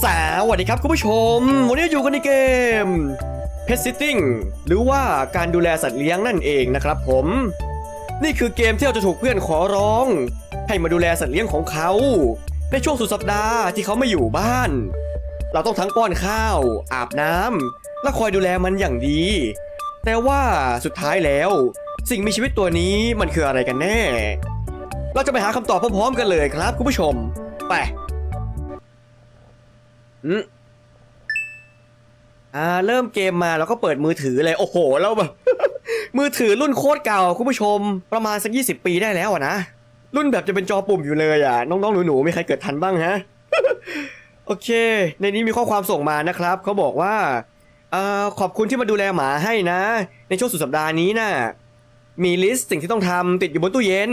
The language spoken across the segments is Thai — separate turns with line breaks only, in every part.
สวัสดีครับคุณผู้ชม วันนี้อยู่กันในเกม Pet Sitting หรือว่าการดูแลสัตว์เลี้ยงนั่นเองนะครับผม นี่คือเกมที่เราจะถูกเพื่อนขอร้อง ให้มาดูแลสัตว์เลี้ยงของเขา ในช่วงสุดสัปดาห์ที่เขาไม่อยู่บ้าน เราต้องทั้งป้อนข้าว อาบน้ำและคอยดูแลมันอย่างดี แต่ว่าสุดท้ายแล้ว สิ่งมีชีวิตตัวนี้มันคืออะไรกันแน่ เราจะไปหาคำตอบพร้อมๆกันเลยครับคุณผู้ชม ไป อืมอ่า เริ่มเกมมาแล้วก็เปิดมือถือเลย โอ้โห แล้วแบบ มือถือรุ่นโคตรเก่า คุณผู้ชม ประมาณสักยี่สิบปีได้แล้วอะนะ รุ่นแบบจะเป็นจอปุ่มอยู่เลยอะ น้องๆหนูๆมีใครเกิดทันบ้างฮะ โอเค ในนี้มีข้อความส่งมานะครับ เขาบอกว่าอ่าขอบคุณที่มาดูแลหมาให้นะ ในช่วงสุดสัปดาห์นี้นะ่ะ มีลิสต์สิ่งที่ต้องทำติดอยู่บนตู้เย็น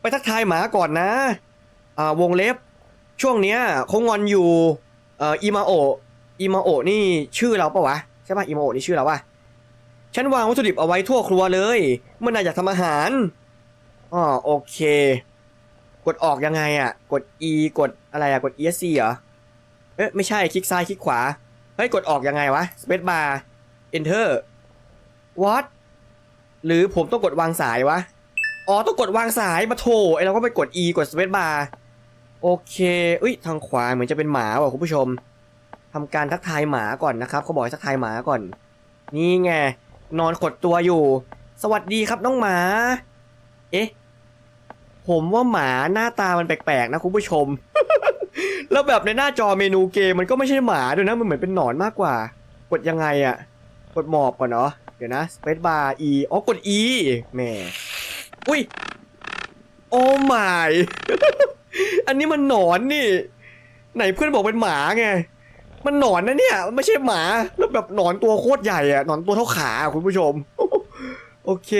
ไปทักทายหมาก่อนนะอ่าวงเล็บ ช่วงเนี้ยเขางอนอยู่ อ่ออีมาโออีมาโอนี่ชื่อเราปะวะใช่ปะอีมาโอนี่ชื่อเราปะฉันวางวัตถุดิบเอาไว้ทั่วครัวเลยเมื่อนายอยากทำอาหารอ๋อโอเค กดออกยังไงอะ กด E กดอะไรอะกด ESC เหรอเอ๊ะไม่ใช่คลิกซ้ายคลิกขวาเฮ้ยกดออกยังไงวะ Space bar Enter What หรือผมต้องกดวางสายวะ อ๋อต้องกดวางสายมาโถไอเราก็ไปกด E กด Space bar โอเคอุ้ยทางขวาเหมือนจะเป็นหมาว่ะคุณผู้ชมทำการทักทายหมาก่อนนะครับเขาบอกให้ทักทายหมาก่อน นี่ไงนอนขดตัวอยู่ สวัสดีครับน้องหมา เอ๊ะผมว่าหมาหน้าตามันแปลกๆนะคุณผู้ชม แล้วแบบในหน้าจอเมนูเกมมันก็ไม่ใช่หมาด้วยนะมันเหมือนเป็นหนอนมากกว่า กดยังไงอะกดหมอบก่อนเนาะเดี๋ยวนะ space bar E อ๋อกด E แหม่อุ้ยโอ้ my อันนี้มันหนอนนี่ ไหนเพื่อนบอกเป็นหมาไง มันหนอนนะเนี่ยไม่ใช่หมาแล้วแบบหนอนตัวโคตรใหญ่อะหนอนตัวเท่าขาอะคุณผู้ชม โอเค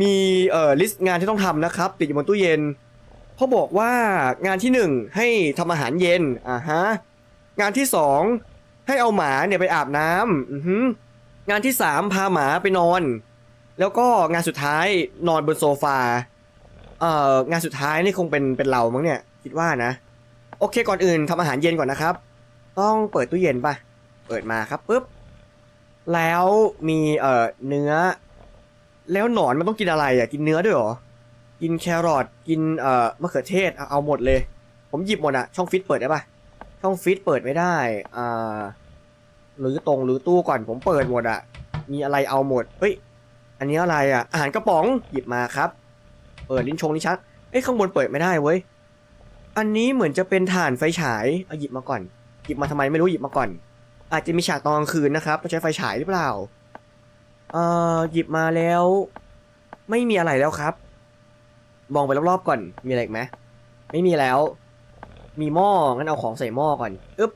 มีเอ่อลิสต์งานที่ต้องทำนะครับ ติดอยู่บนตู้เย็นเขาบอกว่างานที่หนึ่งให้ทำอาหารเย็นอ่าฮะงานที่สองให้เอาหมาเนี่ยไปอาบน้ำอือฮึงานที่สามพาหมาไปนอน แล้วก็งานสุดท้ายนอนบนโซฟา เอ่องานสุดท้ายนี่คงเป็นเป็นเรามั้งเนี่ย คิดว่านะ โอเคก่อนอื่นทำอาหารเย็นก่อนนะครับ ต้องเปิดตู้เย็นปะเปิดมาครับปุ๊บแล้วมีเอ่อเนื้อ แล้วหนอนมันต้องกินอะไรอะกินเนื้อด้วยเหรอกินแครอทกินเอ่อมะเขือเทศเอาเอาหมดเลย ผมหยิบหมดอะช่องฟิตเปิดได้ปะช่องฟิตเปิดไม่ได้อ่าหรือตรงหรือตู้ก่อนผมเปิดหมดอะมีอะไรเอาหมดเฮ้ยอันนี้อะไรอะอาหารกระป๋องหยิบมาครับ เปิดลิ้นชงลิ้นชักเอ้ยข้างบนเปิดไม่ได้เว้ย อันนี้เหมือนจะเป็นถ่านไฟฉายเอาหยิบมาก่อน หยิบมาทำไมไม่รู้หยิบมาก่อน อาจจะมีฉากตอนกลางคืนนะครับใช้ไฟฉายหรือเปล่า เอ่อหยิบมาแล้ว ไม่มีอะไรแล้วครับ มองไปรอบๆก่อน มีอะไรไหมไม่มีแล้ว มีหม้อ งั้นเอาของใส่หม้อก่อน อึ๊บ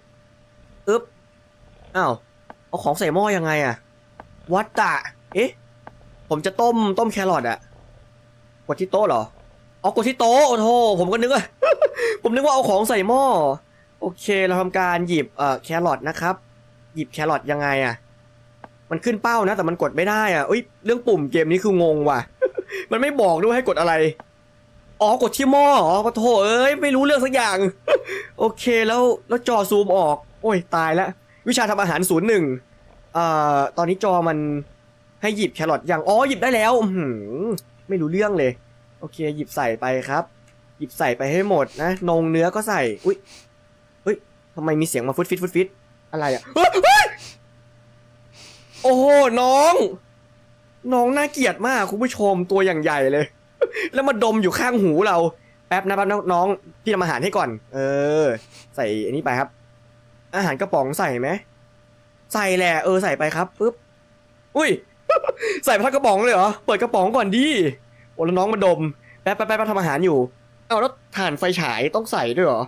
อึ๊บ อ้าว เอาของใส่หม้อยังไงอะวัดตะ เอ๊ะ ผมจะต้มต้มแครอทอะ กดที่โต๊ะเหรอเอากดที่โต๊ะโอ้โหผมก็นึกว่า ผมนึกว่าเอาของใส่หม้อโอเคเราทำการหยิบเอ่อแครอทนะครับ หยิบแครอทยังไงอะมันขึ้นเป้านะ แต่มันกดไม่ได้อะเอ้ยเรื่องปุ่มเกมนี้คืองงว่ะ มันไม่บอกด้วยให้กดอะไรอ๋อกดที่หม้ออ๋อปะโถเอ้ยไม่รู้เรื่องสักอย่าง โอเคแล้วแล้วจอซูมออก โอ้ยตายแล้ววิชาทำอาหารศูนย์หนึ่งเอ่อตอนนี้จอมันให้หยิบแครอทอย่างอ๋อหยิบได้แล้วอื ไม่รู้เรื่องเลย โอเค หยิบใส่ไปครับ หยิบใส่ไปให้หมดนะนงเนื้อก็ใส่ อุ้ยเฮ้ยทำไมมีเสียงมาฟุดฟิตฟุดฟิตอะไรอะโอ้โหน้อง น้องน่าเกลียดมากคุณผู้ชมตัวอย่างใหญ่เลย แล้วมาดมอยู่ข้างหูเรา แป๊บนะแป๊บน้องพี่ทำอาหารให้ก่อน เออ ใส่อันนี้ไปครับ อาหารกระป๋องใส่ไหมใส่แหละเออใส่ไปครับปุ๊บอุ้ย ใส่พักกระป๋องเลยเหรอ เปิดกระป๋องก่อนดิ โอ้แล้วน้องมาดม แป๊บแป๊บแป๊บทำอาหารอยู่ เอาแล้วถ่านไฟฉายต้องใส่ด้วยเหรอ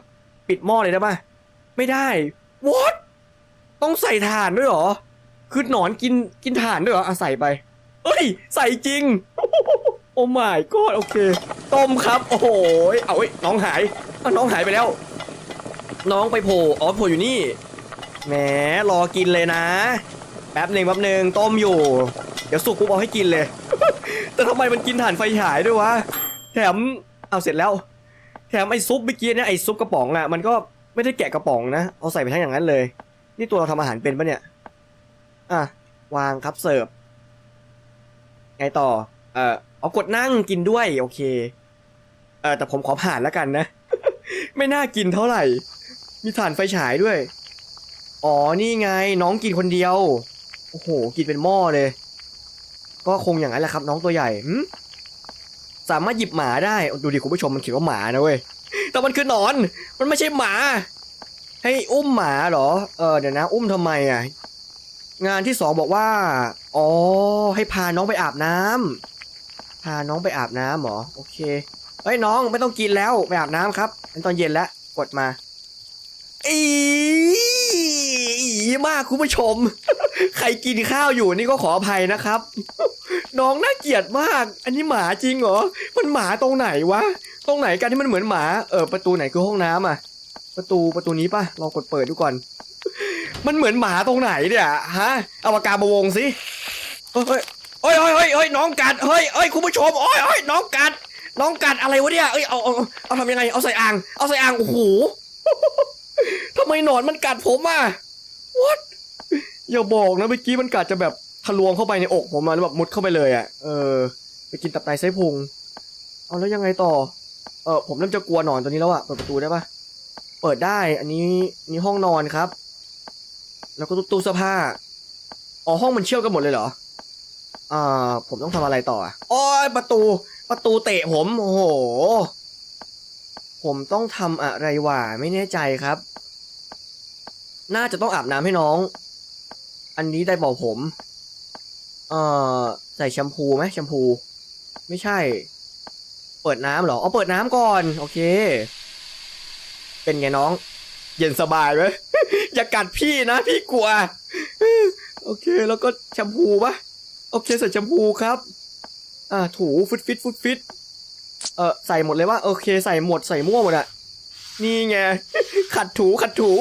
ปิดหม้อเลยได้ปะไม่ได้ what ต้องใส่ถ่านด้วยเหรอ คือหนอนกินกินถ่านด้วยเหรออะใส่ไป เอ้ย ใส่จริง โอ้ my god โอเค ต้มครับ โอ้โห เอาเอ้น้องหายอ้าน้องหายไปแล้ว น้องไปโผล่ อ๋อโผล่อยู่นี่ แหม รอกินเลยนะ แป๊บหนึ่งแป๊บหนึ่งต้มอยู่ เดี๋ยวสุกปุ๊บเอาให้กินเลย แต่ทำไมมันกินถ่านไฟฉายด้วยวะ แถมเอาเสร็จแล้ว แถมไอ้ซุปเมื่อกี้เนี่ยไอ้ซุปกระป๋องอะมันก็ไม่ได้แกะกระป๋องนะ เอาใส่ไปทั้งอย่างนั้นเลย นี่ตัวเราทำอาหารเป็นปะเนี่ย อะ วางครับเสิร์ฟ ไงต่อ เอ่อเอากดนั่งกินด้วย โอเค เออแต่ผมขอผ่านแล้วกันนะ ไม่น่ากินเท่าไหร่ มีถ่านไฟฉายด้วย อ๋อ นี่ไงน้องกินคนเดียว โอ้โห กินเป็นหม้อเลย ก็คงอย่างนั้นแหละครับ น้องตัวใหญ่สามารถหยิบหมาได้ ดูดิคุณผู้ชมมันเขียนว่าหมานะเว้ย แต่มันคือหนอน มันไม่ใช่หมา ให้อุ้มหมาเหรอ เออเดี๋ยวนะ อุ้มทำไมอะ งานที่สองบอกว่า อ๋อ ให้พาน้องไปอาบน้ำพาน้องไปอาบน้ำหรอ โอเค เฮ้ยน้องไม่ต้องกินแล้วไปอาบน้ำครับเป็นตอนเย็นแล้วกดมาอี มากคุณผู้ชม ใครกินข้าวอยู่นี่ก็ขออภัยนะครับ น้องน่าเกลียดมาก อันนี้หมาจริงเหรอ มันหมาตรงไหนวะ ตรงไหนกันที่มันเหมือนหมา เออประตูไหนคือห้องน้ำอะ ประตูประตูนี้ปะลองกดเปิดดูก่อน มันเหมือนหมาตรงไหนเนี่ยฮะเอาปากกามาวงสิเฮ้ยเฮ้ยเฮ้ยเฮ้ยน้องกัด เฮ้ยเฮ้ยคุณผู้ชมโอ้ยเฮ้ยน้องกัด น้องกัดอะไรวะเนี่ย เอ้ยเอาเอาเอาเอาทำยังไง เอาใส่อ่าง เอาใส่อ่าง โอ้โหทำไมหนอนมันกัดผมอะ what อย่าบอกนะเมื่อกี้มันกัดจะแบบทะลวงเข้าไปในอกผมมาแล้วแบบมุดเข้าไปเลยอะ เออ ไปกินตับไตไส้พุง เอาแล้วยังไงต่อ เออผมเริ่มจะกลัวหนอนตัวนี้แล้วอะ เปิดประตูได้ปะเปิดได้ อันนี้นนี้ห้องนอนครับ แล้วก็ตู้เสื้อผ้า อ๋อห้องมันเชื่อมกันหมดเลยเหรอ อ่า ผมต้องทำอะไรต่ออะโอ้ยประตู ประตูเตะผม โอ้โห ผมต้องทำอะไรวะ ไม่แน่ใจครับ น่าจะต้องอาบน้ำให้น้อง อันนี้ได้บอกผม เอ่อ ใส่แชมพูไหมแชมพู ไม่ใช่ เปิดน้ำเหรอเอาเปิดน้ำก่อน โอเค เป็นไงน้อง เย็นสบายไหม อย่ากัดพี่นะ พี่กลัว โอเค แล้วก็แชมพูปะโอเคใส่แชมพูครับ อ่า ถูฟุตฟิตฟุตฟิตเออใส่หมดเลยว่าโอเค ใส่หมดใส่มั่วหมดอะนี่ไง ขัดถูขัดถู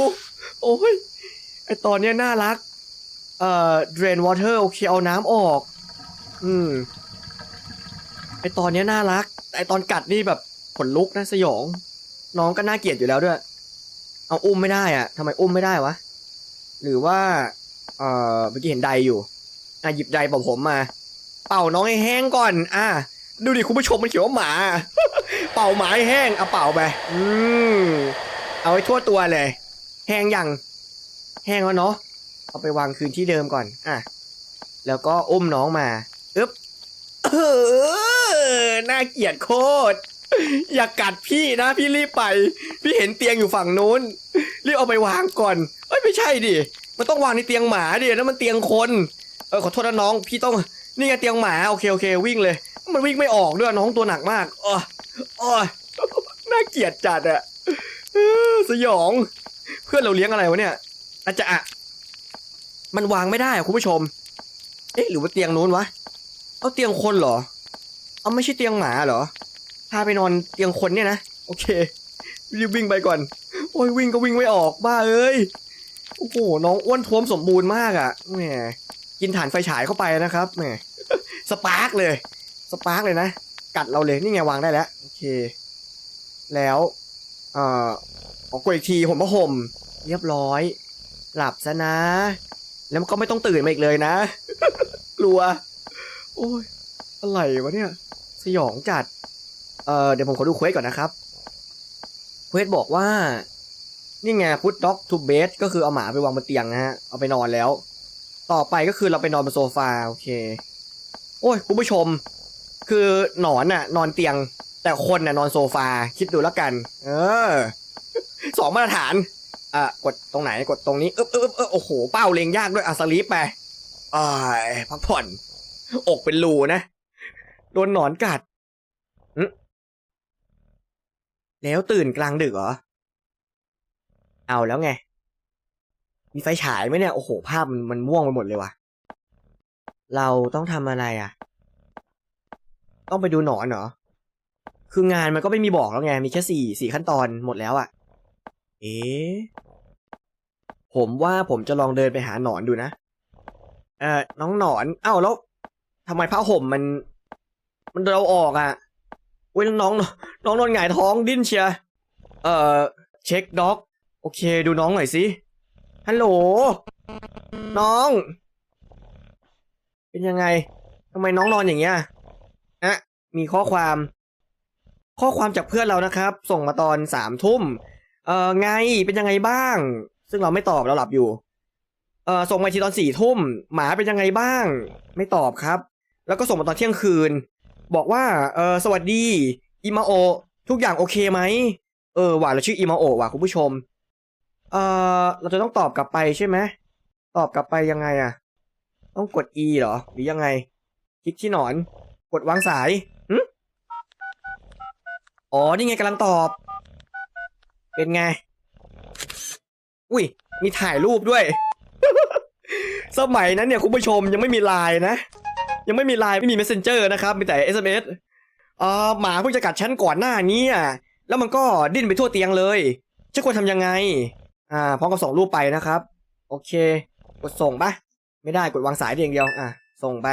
โอ้ยไอตอนเนี้ยน่ารัก เอ่อ drain water โอเคเอาน้ำออก อืม ไอตอนเนี้ยน่ารัก ไอตอนกัดนี่แบบขนลุกนะสยอง น้องก็น่าเกลียดอยู่แล้วด้วย เอาอุ้มไม่ได้อะทำไมอุ้มไม่ได้วะ หรือว่า เอ่อ เมื่อกี้เห็นไดอยู่ อะหยิบไดบอกผมมา เป่าน้องให้แห้งก่อน อะ ดูดิคุณผู้ชมมันเขียนว่าหมา เป่าหมาให้แห้ง เอาเป่าไป อืม เอาไว้ทั่วตัวเลย แห้งยังแห้งแล้วเนาะเอาไปวางคืนที่เดิมก่อน อะ แล้วก็อุ้มน้องมาอึ๊บเออน่าเกลียดโคตร อย่ากัดพี่นะพี่รีบไป พี่เห็นเตียงอยู่ฝั่งนู้น รีบเอาไปวางก่อน เอ้ยไม่ใช่ดิ มันต้องวางในเตียงหมาดินั่นมันเตียงคน เออขอโทษนะน้อง พี่ต้อง นี่ไงเตียงหมา โอเคโอเควิ่งเลย มันวิ่งไม่ออกด้วยน้องตัวหนักมากอ๋ออ๋อน่าเกลียดจัดอะสยอง เพื่อนเราเลี้ยงอะไรวะเนี่ยอาจจะอะมันวางไม่ได้อะคุณผู้ชม เอ๊ะหรือว่าเตียงนู้นวะ เอาเตียงคนเหรอ เอาไม่ใช่เตียงหมาเหรอ พาไปนอนเตียงคนเนี่ยนะ โอเค รีบวิ่งไปก่อน โอ้ยวิ่งก็วิ่งไม่ออกบ้าเอ้ย โอ้โห น้องอ้วนท้วมสมบูรณ์มากอะ่ะ แหม กินถ่านไฟฉายเข้าไปนะครับ แหม สปาร์กเลย สปาร์กเลยนะ กัดเราเลย นี่ไงวางได้แล้ว โอเค แล้ว เอ่อ อกกดอีกทีผมผ้าห่ม เรียบร้อย หลับซะนะ แล้วก็ไม่ต้องตื่นมาอีกเลยนะ กลัว โอ้ย อะไรวะเนี่ย สยองจัด เอ่อ เดี๋ยวผมขอดูเควสก่อนนะครับ เควสบอกว่า นี่ไงพุทด็อกทูเบสก็คือเอาหมาไปวางบนเตียงนะฮะ เอาไปนอนแล้ว ต่อไปก็คือเราไปนอนบนโซฟาโอเค โอ้ยคุณผู้ชม คือหนอนน่ะ นอนเตียง แต่คนน่ะนอนโซฟา คิดดูแล้วกัน เออ สองมาตรฐาน อะกดตรงไหนกดตรงนี้เอ๊บเอ๊บเอ๊บโอ้โหเป้าเลงยากด้วยอะสลีปไปอ่ายพักผ่อน อกเป็นรูนะ โดนหนอนกัดอืมแล้วตื่นกลางดึกเหรอ เอาแล้วไง มีไฟฉายไหมเนี่ย โอ้โห ภาพมันมันม่วงไปหมดเลยว่ะ เราต้องทำอะไรอะ ต้องไปดูหนอนเหรอ คืองานมันก็ไม่มีบอกแล้วไง มีแค่สี่สี่ขั้นตอนหมดแล้วอะ เอ๊ผมว่าผมจะลองเดินไปหาหนอนดูนะ เอ่อ น้องหนอน เอ้าแล้วทำไมผ้าห่มมัน มันเราออกอะเว้ยน้องน้องน้องนอนหงายท้องดิ้นเชียร์เอ่อ เช็คด็อก โอเค ดูน้องหน่อยสิ ฮัลโหล น้อง เป็นยังไงทำไมน้องนอนอย่างเงี้ยอะมีข้อความ ข้อความจากเพื่อนเรานะครับ ส่งมาตอนสามทุ่ม เออไงเป็นยังไงบ้าง ซึ่งเราไม่ตอบเราหลับอยู่ เออส่งมาทีตอนสี่ทุ่มหมาเป็นยังไงบ้าง ไม่ตอบครับ แล้วก็ส่งมาตอนเที่ยงคืน บอกว่าเออสวัสดีอิมาโอทุกอย่างโอเคไหมเออว่ะเราชื่ออิมาโอว่ะคุณผู้ชม เออเราจะต้องตอบกลับไปใช่ไหมตอบกลับไปยังไงอะต้องกด E เหรอ หรือยังไง คลิกที่หนอน กดวางสายอ๋อ นี่ไงกำลังตอบ เป็นไง อุ้ย มีถ่ายรูปด้วย สมัยนั้นเนี่ยคุณผู้ชมยังไม่มีไลน์นะ ยังไม่มีไลน์ไม่มี messenger นะครับ มีแต่ SMS อ่าหมาเพิ่งจะกัดฉันก่อนหน้านี้อะแล้วมันก็ดิ้นไปทั่วเตียงเลยฉันควรทำยังไง อ่า พร้อมกับส่งรูปไปนะครับ โอเค กดส่งปะไม่ได้กดวางสายได้อย่างเดียว อะ ส่งไป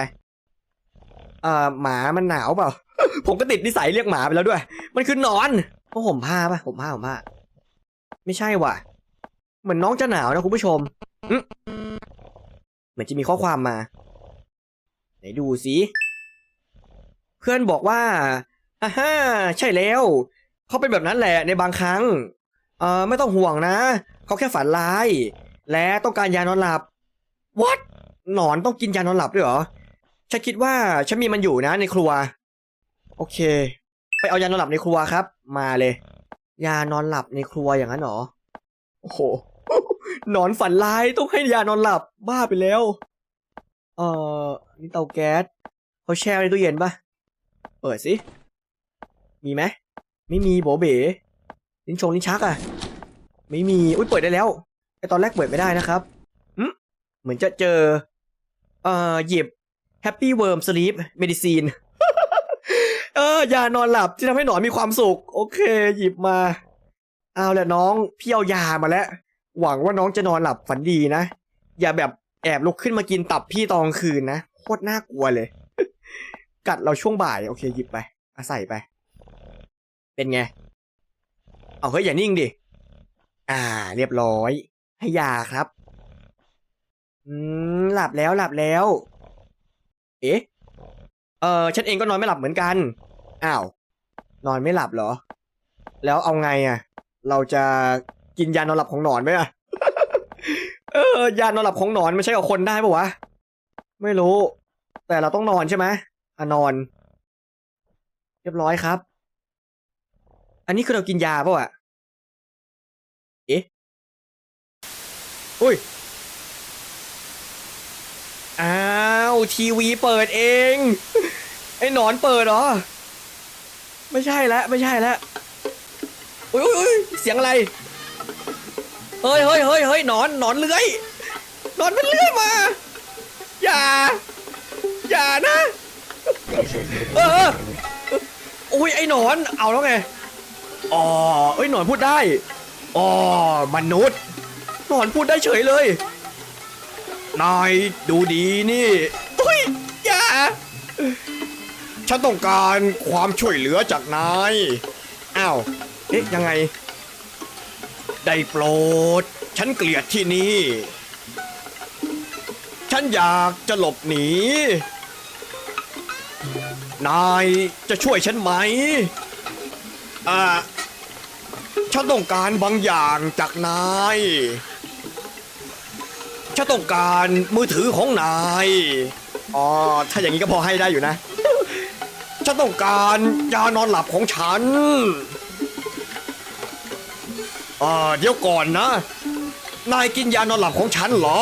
อ่า หมามันหนาวเปล่า ผมก็ติดนิสัยเรียกหมาไปแล้วด้วย มันคือนอนต้องห่มผ้าปะห่มผ้าห่มผ้า ไม่ใช่ว่ะ เหมือนน้องจะหนาวนะคุณผู้ชมอืมเหมือนจะมีข้อความมา ไหนดูสิ เพื่อนบอกว่าอ่าฮ่าใช่แล้ว เขาเป็นแบบนั้นแหละในบางครั้ง เออไม่ต้องห่วงนะ เขาแค่ฝันร้าย และต้องการยานอนหลับ what หนอนต้องกินยานอนหลับด้วยเหรอ ฉันคิดว่าฉันมีมันอยู่นะในครัว โอเค ไปเอายานอนหลับในครัวครับ มาเลย ยานอนหลับในครัวอย่างนั้นหรอ โอ้โหหนอนฝันร้ายต้องให้ยานอนหลับบ้าไปแล้ว เอ่อ นี่เตาแก๊สเขาแช่ในตู้เย็นปะเปิดสิ มีไหม ไม่มีโบเบ๋ลิ้นชงลิ้นชักอะไม่มี อุ้ยเปิดได้แล้วไอตอนแรกเปิดไม่ได้นะครับอืมเหมือนจะเจอ เอ่อ หยิบ Happy Worm Sleep Medicine เออยานอนหลับที่ทำให้หนอนมีความสุข โอเค หยิบมา เอาแหละน้องพี่เอายามาแล้ว หวังว่าน้องจะนอนหลับฝันดีนะ อย่าแบบแอบลุกขึ้นมากินตับพี่ตอนกลางคืนนะโคตรน่ากลัวเลย กัดเราช่วงบ่าย โอเค หยิบไปอาใส่ไป เป็นไง เอาเฮ้ยอย่านิ่งดิ อ่า เรียบร้อย ให้ยาครับ อืม หลับแล้วหลับแล้ว เอ๊ะ เออฉันเองก็นอนไม่หลับเหมือนกัน อ้าว นอนไม่หลับเหรอ แล้วเอาไงอะ เราจะกินยานอนหลับของหนอนไหมอะ เออยานอนหลับของหนอนไม่ใช่กับคนได้ปะวะ ไม่รู้ แต่เราต้องนอนใช่ไหมอะนอน เรียบร้อยครับ อันนี้คือเรากินยาปะวะเอ๊ะ อุ้ย อ้า ทีวีเปิดเอง ไอ้หนอนเปิดเหรอ ไม่ใช่แล้วไม่ใช่แล้วอุ้ยอุ้ยอุ้ยเสียงอะไร เฮ้ยเฮ้ยเฮ้ยเฮ้ยหนอนหนอนเลื้อยหนอนมันเลื้อยมา อย่า อย่านะ เอออุ้ยไอ้หนอนเอาแล้วไง อ๋อเอ้ยหนอนพูดได้ อ๋อมนุษย์ หนอนพูดได้เฉยเลย นายดูดีนี่อุ้ยอย่า ฉันต้องการความช่วยเหลือจากนาย อ้าว เอ๊ะ ยังไง ได้โปรด ฉันเกลียดที่นี่ ฉันอยากจะหลบหนี นายจะช่วยฉันไหม อ่า ฉันต้องการบางอย่างจากนาย ฉันต้องการมือถือของนาย อ๋อ ถ้าอย่างนี้ก็พอให้ได้อยู่นะ ฉันต้องการยานอนหลับของฉันอ่าเดี๋ยวก่อนนะ นายกินยานอนหลับของฉันเหรอ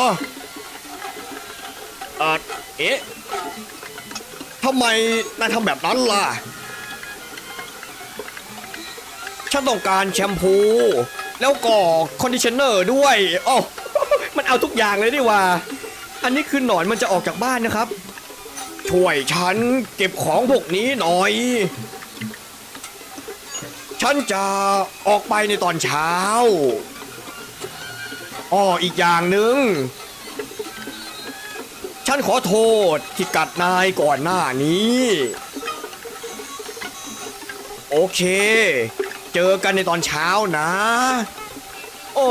เอ่อเอ๊ะทำไมนายทำแบบนั้นล่ะ ฉันต้องการแชมพู แล้วก็คอนดิชเนอร์ด้วย โอ้ เอาทุกอย่างเลยดีว่า อันนี้คือหนอนมันจะออกจากบ้านนะครับ ช่วยฉันเก็บของพวกนี้หน่อย ฉันจะออกไปในตอนเช้าอ้ออีกอย่างหนึ่งฉันขอโทษที่กัดนายก่อนหน้านี้ โอเค เจอกันในตอนเช้านะ โอ้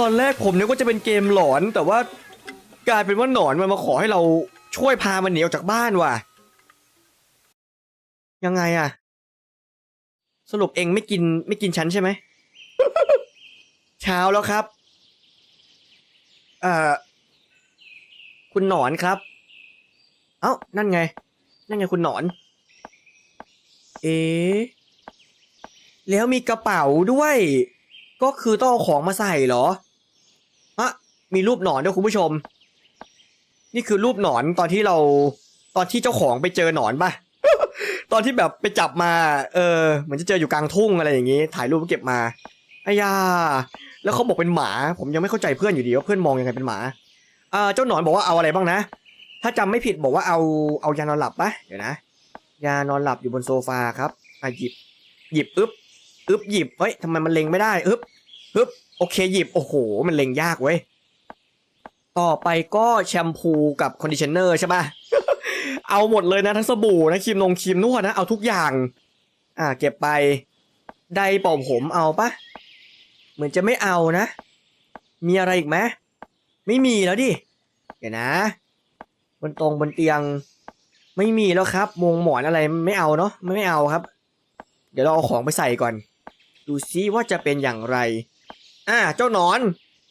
ตอนแรกผมนึกว่าจะเป็นเกมหลอน แต่ว่ากลายเป็นว่าหนอนมันมาขอให้เราช่วยพามันหนีออกจากบ้านว่ะ ยังไงอะสรุปเองไม่กินไม่กินฉันใช่ไหม เช้าแล้วครับ เอ่อ คุณหนอนครับ เอ้า นั่นไง นั่นไงคุณหนอน เอ๊ะแล้วมีกระเป๋าด้วย ก็คือต้องเอาของมาใส่เหรอ มีรูปหนอนด้วยคุณผู้ชม นี่คือรูปหนอนตอนที่เรา ตอนที่เจ้าของไปเจอหนอนปะตอนที่แบบไปจับมา เออเหมือนจะเจออยู่กลางทุ่งอะไรอย่างงี้ ถ่ายรูปเก็บมาอายาแล้วเขาบอกเป็นหมา ผมยังไม่เข้าใจเพื่อนอยู่ดีว่าเพื่อนมองยังไงเป็นหมาเอ่าเจ้าหนอนบอกว่าเอาอะไรบ้างนะ ถ้าจำไม่ผิดบอกว่าเอาเอายานอนหลับปะเดี๋ยวนะ ยานอนหลับอยู่บนโซฟาครับอะหยิบ หยิบอึ๊บอึ๊บหยิบเฮ้ยทำไมมันเล็งไม่ได้อึ๊บอึ๊บโอเคหยิบโอ้โห มันเล็งยากเว้ย ต่อไปก็แชมพูกับคอนดิชเนอร์ใช่ปะเอาหมดเลยนะทั้งสบู่นะครีมนงครีมนวดนะเอาทุกอย่าง อ่า เก็บไปไดเป่าผมเอาปะเหมือนจะไม่เอานะ มีอะไรอีกไหมไม่มีแล้วดิ เดี๋ยวนะ บนตรงบนเตียง ไม่มีแล้วครับมงหมอนอะไรไม่เอาเนาะไม่ไม่เอาครับ เดี๋ยวเราเอาของไปใส่ก่อน ดูซิว่าจะเป็นอย่างไร อะเจ้าหนอน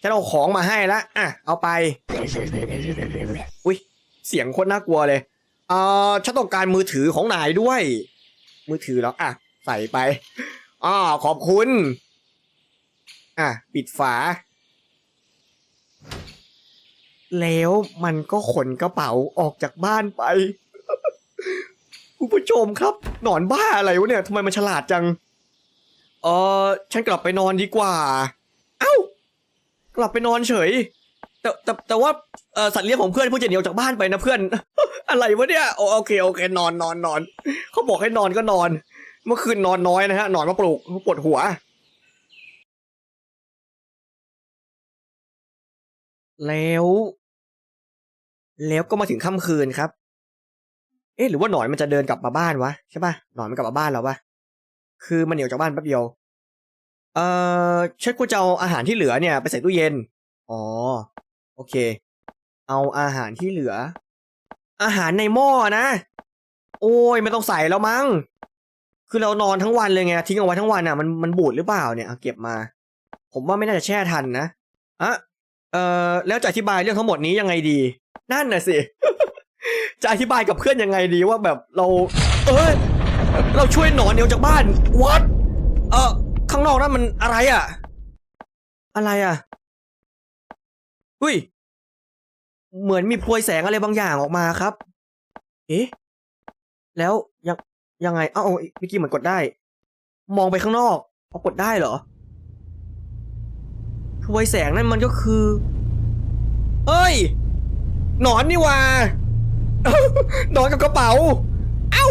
ฉันเอาของมาให้ละอะเอาไป อุ้ยเสียงโคนน่ากลัวเลยเอ่อฉันต้องการมือถือของนายด้วย มือถือแล้วอะใส่ไปอ่าขอบคุณ อะ ปิดฝา แล้วมันก็ขนกระเป๋าออกจากบ้านไปคุณผู้ชมครับ หนอนบ้าอะไรวะเนี่ยทำไมมันฉลาดจัง เออฉันกลับไปนอนดีกว่า กลับไปนอนเฉย แต่แต่แต่ว่าเออสัตว์เลี้ยงของเพื่อนเพิ่งจะหนีออกจากบ้านไปนะเพื่อน อะไรวะเนี่ยโอโอเคโอเคนอนนอนนอนเขาบอกให้นอนก็นอน เมื่อคืนนอนน้อยนะฮะนอนมาปลุกปวดหัว แล้ว แล้วก็มาถึงค่ำคืนครับ เอ๊ะหรือว่าหนอนมันจะเดินกลับมาบ้านวะใช่ปะหนอนมันกลับมาบ้านแล้วปะคือมันเหนีออกจากบ้านแป๊บเดียว เอ่อฉันควรจะเอาอาหารที่เหลือเนี่ยไปใส่ตู้เย็น อ๋อ โอเค เอาอาหารที่เหลือ อาหารในหม้อนะ โอ้ยไม่ต้องใส่แล้วมั้ง คือเรานอนทั้งวันเลยไงทิ้งเอาไว้ทั้งวันอะมันมันบูดหรือเปล่าเนี่ยเอาเก็บมา ผมว่าไม่น่าจะแช่ทันนะอะเอ่อแล้วจะอธิบายเรื่องทั้งหมดนี้ยังไงดี นั่นน่ะสิ จะอธิบายกับเพื่อนยังไงดีว่าแบบเรา เอ้ยเราช่วยหนอนเดียวจากบ้าน what เออ ข้างนอกนั่นมันอะไรอะ อะไรอะอุ้ย เหมือนมีพลวยแสงอะไรบางอย่างออกมาครับ เอ๊ะ แล้วยังยังไง เอ้าเอาเมื่อกี้เหมือนกดได้ มองไปข้างนอกเอากดได้เหรอพลวยแสงนั่นมันก็คือ เอ้ย หนอนนี่ว่าหนอนกับกระเป๋า เอ้า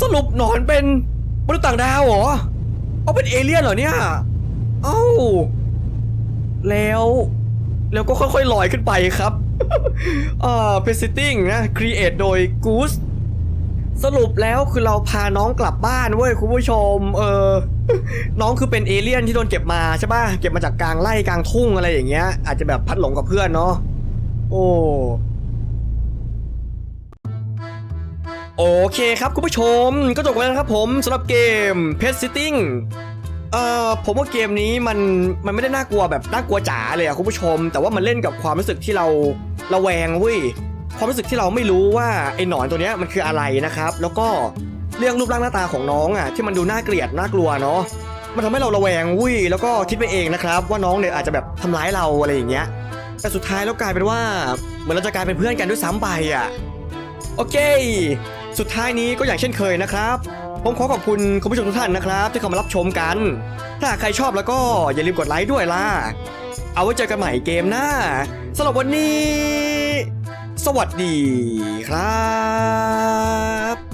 สรุปหนอนเป็นมนุษย์ต่างดาวเหรอ เอาเป็นเอเลี่ยนเหรอเนี่ย เอ้า แล้ว แล้วก็ค่อยๆลอยขึ้นไปครับเอ่อเป็นซิติ้งนะ ครีเอทโดย Goose สรุปแล้วคือเราพาน้องกลับบ้านเว้ยคุณผู้ชม เออ น้องคือเป็นเอเลี่ยนที่โดนเก็บมาใช่ป่ะ เก็บมาจากกลางไร่กลางทุ่งอะไรอย่างเงี้ย อาจจะแบบพัดหลงกับเพื่อนเนาะ โอ้ โอเคครับคุณผู้ชมก็จบไปแล้วครับผมสำหรับเกม Pet Sitting เอ่อผมว่าเกมนี้มันมันไม่ได้น่ากลัวแบบน่ากลัวจ๋าเลยอะคุณผู้ชม แต่ว่ามันเล่นกับความรู้สึกที่เราระแวงเว้ยความรู้สึกที่เราไม่รู้ว่าไอ้หนอนตัวเนี้ยมันคืออะไรนะครับ แล้วก็เรื่องรูปร่างหน้าตาของน้องอะที่มันดูน่าเกลียดน่ากลัวเนาะมันทำให้เราระแวงเวุ้ยแล้วก็คิดไปเองนะครับ ว่าน้องเนี่ยอาจจะแบบทำร้ายเราอะไรอย่างเงี้ยแต่สุดท้ายแล้วกลายเป็นว่าเหมือนเราจะกลายเป็นเพื่อนกันด้วยซ้ำไปอะโอเค สุดท้ายนี้ก็อย่างเช่นเคยนะครับ ผมขอขอบคุณคุณผู้ชมทุกท่านนะครับ ที่เข้ามารับชมกัน ถ้าใครชอบแล้วก็อย่าลืมกดไลค์ด้วยล่ะ เอาไว้เจอกันใหม่เกมหน้าสำหรับวันนี้ สวัสดีครับ